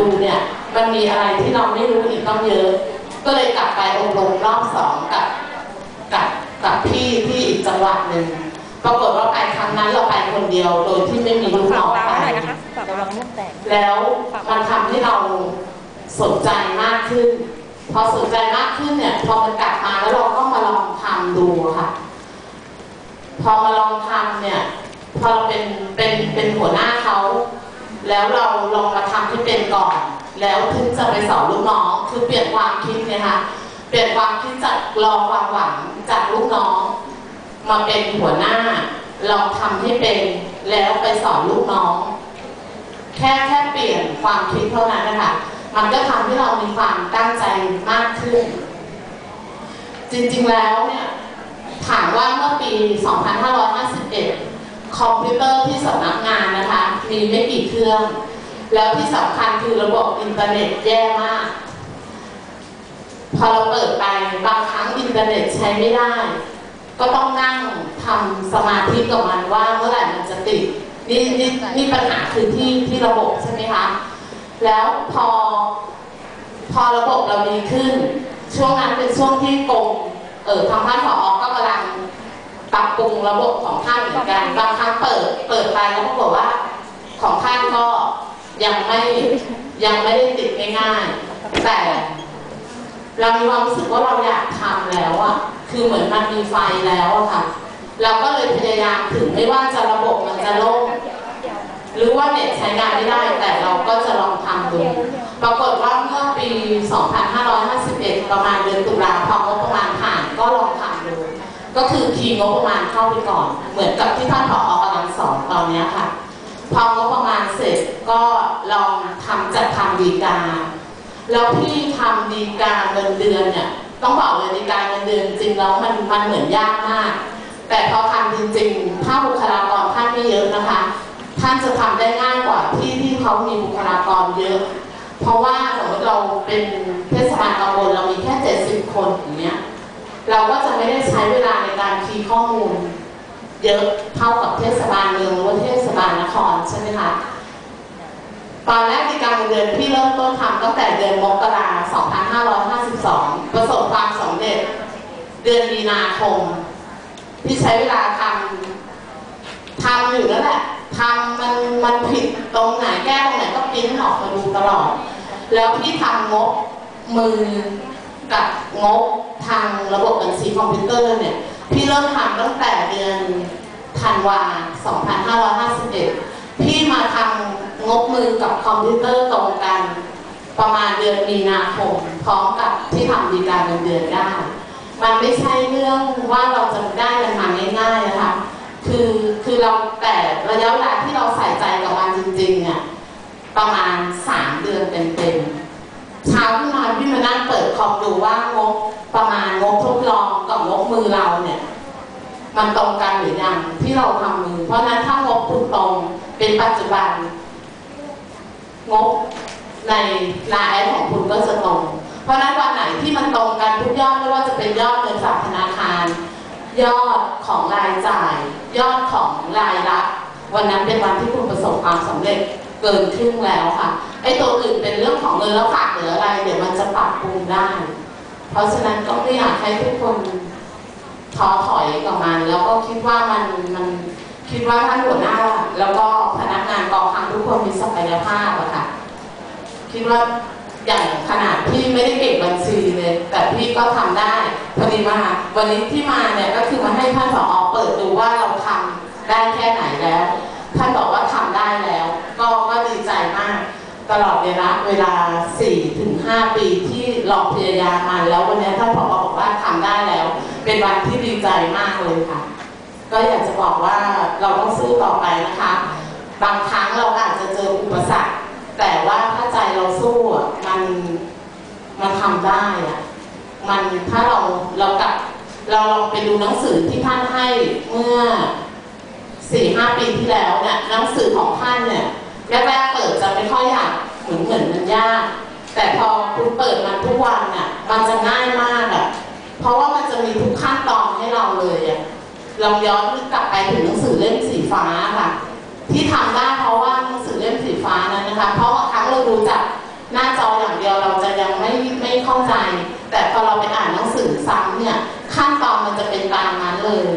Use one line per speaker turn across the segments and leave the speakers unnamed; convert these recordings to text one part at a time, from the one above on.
ดูเนี่ยมันมีอะไรที่เราไม่รู้อีกต้องเยอะ ก็เลยกลับไปอบรมรอบสองกับกับกับพี่ที่อีกจังหวัดหนึ่งปรากฏว่าไปครั้งนั้นเราไปคนเดียวโดยที่ไม่มีลูก
ฝา
น้
ก
อง
ร้าน
ไป
หน่อยนะคะฝากร้านม่วงแตก
แล้วมันทำให้เราสนใจมากขึ้น พอสนใจมากขึ้นเนี่ย พอมันกลับมาแล้วเราก็มาลองทำดูค่ะ พอมาลองทำเนี่ย พอเราเป็นเป็นเป็นหัวหน้าเขา แล้วเราลองมาทำให้เป็น ก่อน แล้วถึงจะไปสอนลูกน้อง คือเปลี่ยนความคิดนะคะเปลี่ยนความคิดจากรอความหวังจากลูกน้อง มาเป็นหัวหน้าลองทำให้เป็นแล้วไปสอนลูกน้อง แค่แค่เปลี่ยนความคิดเท่านั้นนะคะมันก็ทำให้เรามีความตั้งใจมากขึ้น จริงๆแล้วเนี่ยถามว่าเมื่อปี 2551 คอมพิวเตอร์ที่สำนักงานนะคะ มีไม่กี่เครื่อง แล้วที่สำคัญคือระบบอินเทอร์เน็ตแย่มาก พอเราเปิดไปบางครั้งอินเทอร์เน็ตใช้ไม่ได้ ก็ต้องนั่งทำสมาธิกับมันว่าเมื่อไหร่มันจะติดนี่นี่นี่ปัญหาคือที่ที่ระบบใช่ไหมคะ แล้วพอพอระบบเราดีขึ้น ช่วงนั้นเป็นช่วงที่กรมเออทางท่านผอก็กำลังปรับปรุงระบบของท่านเหมือนกันบางครั้งเปิดเปิดไปแล้วปรากฏว่าของท่านก็ ยังไม่ยังไม่ได้ติดง่ายๆแต่เรามีความรู้สึกว่าเราอยากทำแล้วอะคือเหมือนมันมีไฟแล้วอะค่ะ เราก็เลยพยายามถึงไม่ว่าจะระบบมันจะล่มหรือว่าเน็ตใช้งานไม่ได้ แต่เราก็จะลองทำดู ปรากฏว่าเมื่อปี 2551 ประมาณเดือนตุลาพองบประมาณผ่านก็ลองทำดู ก็คือคีย์งบประมาณเข้าไปก่อน เหมือนกับที่ท่านผอกำลังสอนตอนนี้ค่ะ พองบประมาณเสร็จก็ลองทำจัดทำดีการแล้วพี่ทำดีการเงินเดือนเนี่ยต้องบอกเลยดีการเงินเดือนจริงแล้วมันมันเหมือนยากมาก แต่พอทำจริงๆ ถ้าบุคลากรท่านไม่เยอะนะคะ ท่านจะทำได้ง่ายกว่าที่ที่เขามีบุคลากรเยอะ เพราะว่าสมมติเราเป็นเทศบาลตำบลเรามีแค่ 70 คนอย่างเงี้ยเราก็จะไม่ได้ใช้เวลาในการคีย์ข้อมูล เยอะเท่ากับเทศบาลเมืองหรือว่าเทศบาลนครใช่ไหมคะตอนแรกในการเดือนพี่เริ่มต้นทำตั้งแต่เดือนมกรา2552 ประสบความสำเร็จเดือนมีนาคมพี่ใช้เวลาทำทำอยู่นั่นแหละทำมันมันผิดตรงไหนแก้ตรงไหนก็ปริ้นออกมาดูตลอด แล้วพี่ทำงบมือกับงบทางระบบบัญชีคอมพิวเตอร์เนี่ยพี่เริ่มทำตั้งแต่ เดือนธันวา 2551 พี่มาทำงบมือกับคอมพิวเตอร์ตรงกัน ประมาณเดือนมีนาคมพร้อมกับที่ทำดีการเงินเดือนได้ มันไม่ใช่เรื่องว่าเราจะได้มันมาง่ายๆนะคะคือคือเราแต่ระยะเวลาที่เราใส่ใจกับมันจริงๆเนี่ยประมาณ 3 เดือนเต็มๆเช้าขึ้นมาพี่มานั่งเปิดคอมดูว่างบประมาณงบทดลองกับงบมือเราเนี่ย มันตรงกันหรือยังที่เราทำมือ เพราะนั้นถ้างบคุณตรงเป็นปัจจุบัน งบในรายได้ของคุณก็จะตรง เพราะนั้นวันไหนที่มันตรงกันทุกยอดไม่ว่าจะเป็นยอดเงินฝากธนาคาร ยอดของรายจ่าย ยอดของรายรับ วันนั้นเป็นวันที่คุณประสบความสำเร็จเกินครึ่งแล้วค่ะ ไอ้ตัวอื่นเป็นเรื่องของเงินแล้วฝากหลืออะไร เดี๋ยวมันจะปรับปรุงได้ เพราะฉะนั้นก็ไม่อยากให้ทุกคน ท้อถอยกับมัน แล้วก็คิดว่ามันมันคิดว่าท่านหัวหน้า แล้วก็พนักงานกองคังทุกคนมีศักยภาพอะค่ะ คิดว่าอย่างขนาดพี่ไม่ได้เก่งบัญชีเลย แต่พี่ก็ทำได้พอดีมาวันนี้ที่มาเนี่ยก็คือมาให้ท่านผอเปิดดูว่าเราทำได้แค่ไหนแล้ว ท่านบอกว่าทำได้แล้ว ก็ก็ดีใจมาก ตลอดเวลาเวลา4ถึง5ปีที่ลองพยายามมาแล้ววันนี้ท่านผอบอกว่าทำได้แล้ว เป็นวันที่ดีใจมากเลยค่ะ ก็อยากจะบอกว่าเราต้องสู้ต่อไปนะคะ บางครั้งเราอาจจะเจออุปสรรค แต่ว่าถ้าใจเราสู้อะมันมันทำได้อะมันถ้าเราเรากลับเราลองไปดูหนังสือที่ท่านให้เมื่อสี่ห้าปีที่แล้วเนี่ยหนังสือของท่านเนี่ยแรกๆเปิดจะไม่ค่อยอยากเหมือนเหมือนมันยาก แต่พอคุณเปิดมันทุกวันน่ะมันจะง่ายมากอะ เพราะว่ามันจะมีทุกขั้นตอนให้เราเลยอะลองย้อนกลับไปถึงหนังสือเล่มสีฟ้าค่ะ ที่ทำได้เพราะว่าหนังสือเล่มสีฟ้านั้นนะคะ เพราะว่าครั้งเราดูจากเข้าใจ แต่พอเราไปอ่านหนังสือซ้ำเนี่ยขั้นตอนมันจะเป็นตามนั้นเลย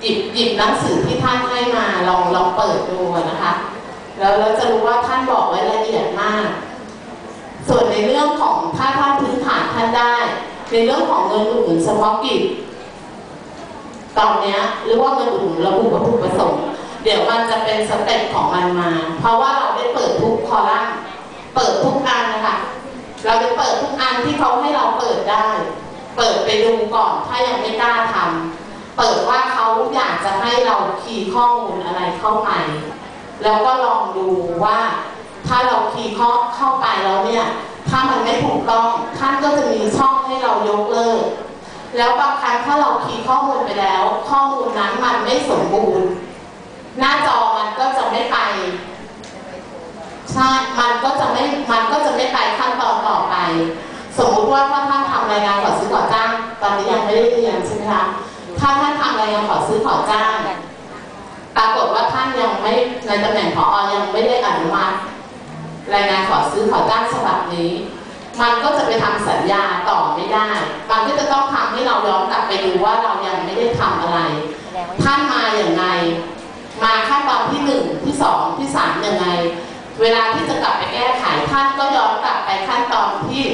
หยิบหยิบหนังสือที่ท่านให้มาลองลองเปิดดูนะคะ แล้วเราจะรู้ว่าท่านบอกไว้ละเอียดมาก ส่วนในเรื่องของถ้าท่านพื้นฐานท่านได้ ในเรื่องของเงินอุดหนุนเฉพาะกิจตอนนี้หรือว่าเงินอุดหนุนระบุวัตถุประสงค์ เดี๋ยวมันจะเป็นสเต็ปของมันมา เพราะว่าเราได้เปิดทุกคอลัมน์เปิดทุกอันนะคะเราจะเปิดทุกอันที่เขาให้เราเปิดได้ เปิดไปดูก่อนถ้ายังไม่กล้าทำเปิดว่าเขาอยากจะให้เราคีย์ข้อมูลอะไรเข้าไปแล้วก็ลองดูว่า ถ้าเราคีย์ข้อเข้าไปแล้วเนี่ยถ้ามันไม่ถูกต้องท่านก็จะมีช่องให้เรายกเลิก แล้วบางครั้งถ้าเราคีย์ข้อมูลไปแล้ว ข้อมูลนั้นมันไม่สมบูรณ์ หน้าจอมันก็จะไม่ไปใช่มันก็จะไม่มันก็จะไม่ไปขั้นตอนต่อไป สมมุติว่าถ้าท่านทำรายงานขอซื้อขอจ้าง ตอนนี้ยังไม่ได้เรียนใช่ไหมคะถ้าท่านทำรายงานขอซื้อขอจ้าง ปรากฏว่าท่านยังไม่ในตำแหน่งผอยังไม่ได้อนุมัติ รายงานขอซื้อขอจ้างฉบับนี้ มันก็จะไปทำสัญญาต่อไม่ได้ มันก็จะต้องทำให้เราย้อนกลับไปดูว่าเรายังไม่ได้ทำอะไร ท่านมาอย่างไงมาขั้นตอนที่หนึ่งที่สองที่สามยังไง เวลาที่จะกลับไปแก้ไขท่านก็ย้อนกลับไปขั้นตอนที่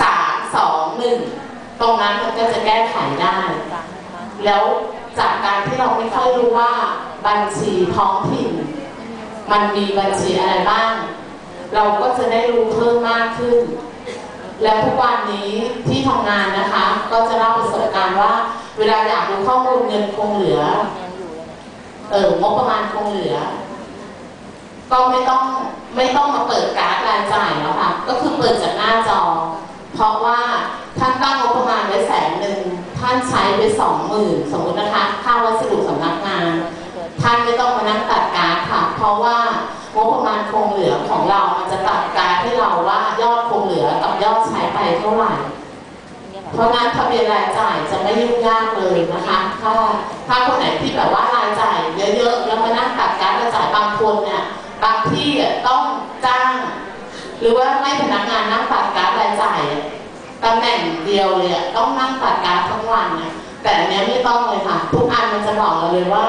สามสองหนึ่งตรงนั้นมันก็จะแก้ไขได้ แล้วจากการที่เราไม่ค่อยรู้ว่าบัญชีท้องถิ่น มันมีบัญชีอะไรบ้าง เราก็จะได้รู้เพิ่มมากขึ้น และทุกวันนี้ที่ทำงานนะคะ ก็จะเล่าประสบการณ์ว่า เวลาอยากรู้ข้อมูลเงินคงเหลือ
ยังอเลยนะ
เอองบประมาณคงเหลือ ก็ไม่ต้องไม่ต้องมาเปิดการ์ดรายจ่ายแล้วค่ะ ก็คือเปิดจากหน้าจอ เพราะว่าท่านตั้งงบประมาณไว้แสนหนึ่งท่านใช้ไปสองหมื่นสมมตินะคะ ค่าวัสดุสำนักงาน ท่านไม่ต้องมานั่งตัดการ์ดค่ะ เพราะว่า งบประมาณคงเหลือของเรา มันจะตัดการให้เราว่ายอดคงเหลือกับยอดใช้ไปเท่าไหร่
เพ
ราะงั้นทะเบียนรายจ่ายจะไม่ยุ่งยากเลยนะคะ ถ้าถ้าคนไหนที่แบบว่ารายจ่ายเยอะๆ แล้วมานั่งตัดการรายจ่ายบางคนเนี่ยบางที่ต้องจ้าง หรือว่าให้พนักงานนั่งตัดการรายจ่ายตำแหน่งเดียวเลยต้องนั่งตัดการทั้งวันนะแต่เนี้ยไม่ต้องเลยค่ะ ทุกอันมันจะบอกเราเลยว่า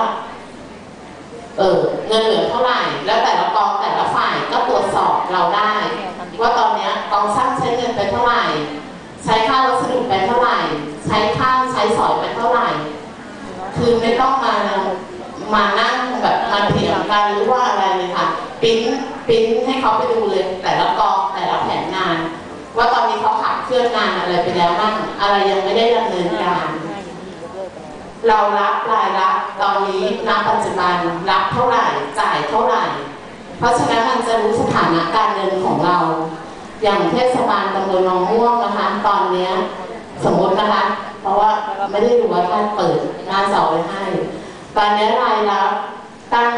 เออเงินเหลือเท่าไหร่ แล้วแต่ละกองแต่ละฝ่ายก็ตรวจสอบเราได้ ว่าตอนเนี้ยกองช่างใช้เงินไปเท่าไหร่ ใช้ค่าวัสดุไปเท่าไหร่ ใช้ข้าวใช้สอยไปเท่าไหร่ คือไม่ต้องมามานั่งแบบมาเถียงกันหรือว่าอะไรเลยค่ะปริ้นปริ้นให้เขาไปดูเลย แต่ละกองแต่ละแผนงาน ว่าตอนนี้เขาขับเคลื่อนงานอะไรไปแล้วบ้างอะไรยังไม่ได้ดำเนินการ
เรา
รับรายรับตอนนี้ณปัจจุบันรับเท่าไหร่จ่ายเท่าไหร่ เพราะฉะนั้นมันจะรู้สถานะการเงินของเรา อย่างเทศบาลตำบลนองม่วงนะคะ ตอนเนี้ยสมมตินะคะ เพราะว่าไม่ได้ดูว่าท่านเปิดหน้าจอไว้ให้ ตอนนี้รายรับตั้ง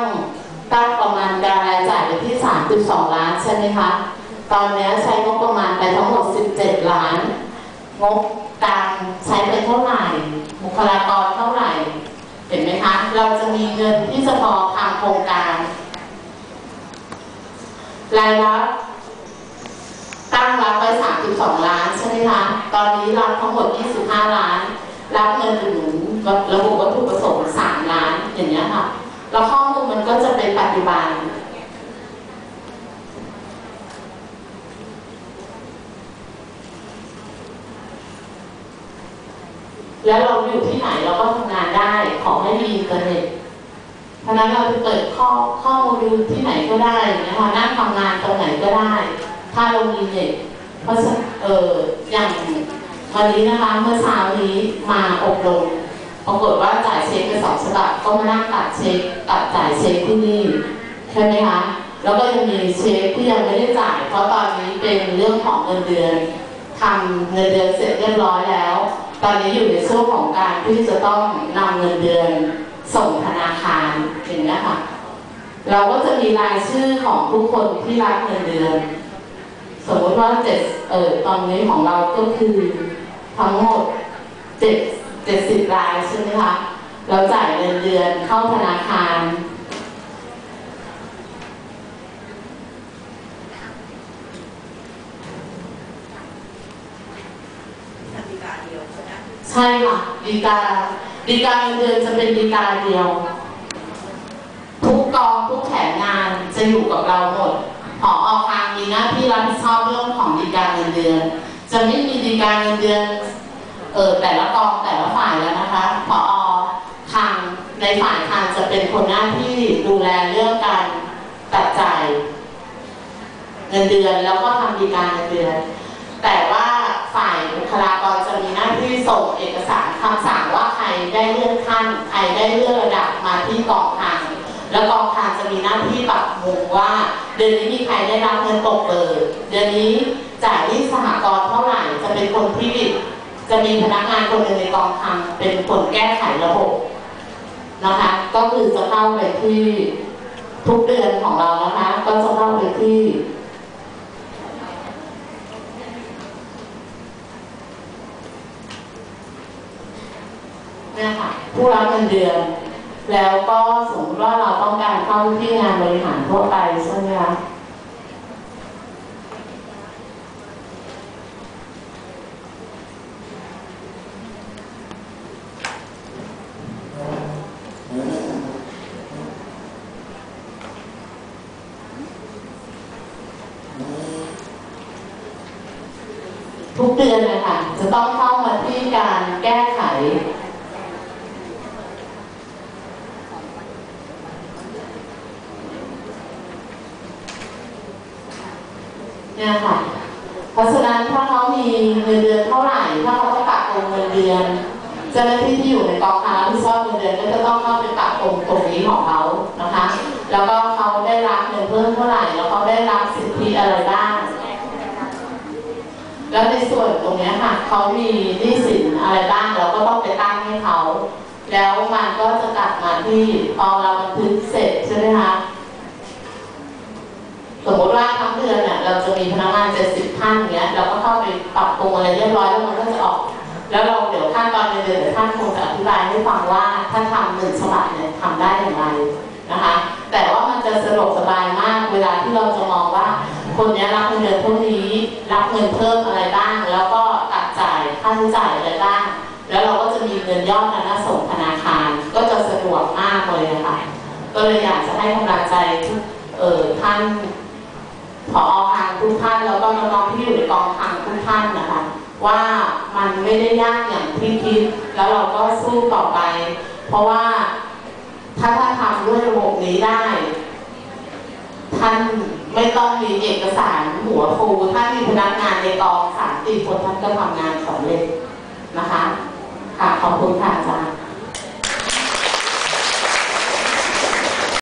ตั้งประมาณการรายจ่ายไปที่ 3.2 ล้านใช่ไหมคะ ตอนนี้ใช้งบประมาณไปทั้งหมด 17 ล้าน งบกางใช้ไปเท่าไหร่ บุคลากรเท่าไหร่ เห็นไหมคะ เราจะมีเงินที่จะพอทำโครงการรายรับตั้งรับไป32 ล้านใช่ไหมคะ ตอนนี้รับทั้งหมด 25 ล้าน รับเงินหนุนระบุวัตถุประสงค์ 3 ล้านอย่างเงี้ยค่ะ แล้วข้อมูลมันก็จะเป็นปัจจุบัน แล้วเราอยู่ที่ไหนเราก็ทำงานได้ขอให้มีอินเทอร์เน็ตเพราะฉะนั้นเราจะเปิดข้อข้อมูลดูที่ไหนก็ได้นะคะนั่งทำงานตรงไหนก็ได้ ถ้าเรามีเน็ตเพราะฉะเอออย่างวันนี้นะคะเมื่อเช้านี้มาอบรมปรากฏว่าจ่ายเช็คไปสองฉบับก็มานั่งตัดเช็คตัดจ่ายเช็คที่นี่ใช่ไหมคะแล้วก็ยังมีเช็คที่ยังไม่ได้จ่าย เพราะตอนนี้เป็นเรื่องของเงินเดือนทำเงินเดือนเสร็จเรียบร้อยแล้ว อนนี้อยู่ในช่วงของการที่จะต้องนำเงินเดือนส่งธนาคารอย่างนี้ค่ะ เราก็จะมีรายชื่อของทุกคนที่รับเงินเดือน สมมติว่าเจ็ดเออตอนนี้ของเราก็คือทั้งหมดเจ็ดเจ็ดสิบรายใช่ไหมคะเราจ่ายเงินเดือนเข้าธนาคาร พ ใช่ค่ะดีกาดีกาเงินเดือนจะเป็นดีกาเดียว ทุกกองทุกแผนงานจะอยู่กับเราหมดผออคางมีหน้าที่รับผิดชอบเรื่องของดีกาเงินเดือน จะไม่มีดีกาเงินเดือนเออแต่ละกองแต่ละฝ่ายแล้วนะคะผอคางในฝ่ายคางจะเป็นคนหน้าที่ดูแลเรื่องการตัดจ่ายเงินเดือนแล้วก็ทำดีกาเงินเดือน แต่ว่า ฝ่ายบุคลากรจะมีหน้าที่ส่งเอกสารคำสั่งว่าใครได้เลื่อนขั้นใครได้เลื่อนระดับมาที่กองคลังแล้วกองคลังจะมีหน้าที่ปรับปรุงว่าเดือนนี้มีใครได้รับเงินตกเบิกเดือนนี้จ่ายหนี้สหกรณ์เท่าไหร่จะเป็นคนที่จะมีพนักงานคนหนึ่งในกองคลังเป็นคนแก้ไขระบบนะคะ ก็คือจะเข้าไปที่ทุกเดือนของเรานะคะ ก็จะเข้าไปที่ เนี่ยค่ะผู้รับเงินเดือน แล้วก็สมมติว่าเราต้องการเข้าที่งานบริหารทั่วไปใช่ไหมคะทุกเดือนเลยค่ะจะต้องเข้ามาที่การแก้ไข เนี่ยค่ะ เพราะฉะนั้นถ้าเขามีเงินเดือนเท่าไหร่ถ้าเขาต้องปรับปรุงเงินเดือนเจ้าหน้าที่ที่อยู่ในกองคลังรับผิดชอบเงินเดือนก็จะต้องเข้าไปปรับปรุงตรงนี้ของเขานะคะ แล้วก็เขาได้รับเงินเพิ่มเท่าไหร่ แล้วเขาได้รับสิทธิอะไรบ้างแล้วในส่วนตรงนี้ค่ะเขามีหนี้สินอะไรบ้างเราก็ต้องไปตั้งให้เขาแล้วมันก็จะกลับมาที่พอเราบันทึกเสร็จใช่ไหมคะ สมมติว่าทั้งเดือนเนี่ยเราจะมีพนักงาน70ท่านเงี้ยเราก็เข้าไปปรับปรุงอะไรเรียบร้อยแล้วมันก็จะออก แล้วเราเดี๋ยวขั้นตอนเดือนเดี๋ยวท่านคงจะอธิบายให้ฟังว่าถ้าทำหนึ่งฉบับเนี่ยทำได้อย่างไรนะคะแต่ว่ามันจะสะดวกสบายมากเวลาที่เราจะมองว่า คนเนี้ยรับเงินเดือนเท่านี้รับเงินเพิ่มอะไรบ้าง แล้วก็ตัดจ่ายค่าใช้จ่ายอะไรบ้าง แล้วเราก็จะมีเงินยอดนั้นส่งธนาคาร ก็จะสะดวกมากเลยนะคะก็เลยอยากจะให้กำลังใจทุกเออท่าน ผอคลังทุกท่านแล้วก็น้องๆที่อยู่ในกองคลังทุกท่านนะคะ ว่ามันไม่ได้ยากอย่างที่คิด แล้วเราก็สู้ต่อไป เพราะว่าถ้าท่านทำด้วยระบบนี้ได้ ท่านไม่ต้องมีเอกสารหัวฟูถ้ามีพนักงานในกองสามสี่คนท่านก็ทำงานสำเร็จนะคะขอบคุณท่านจ้า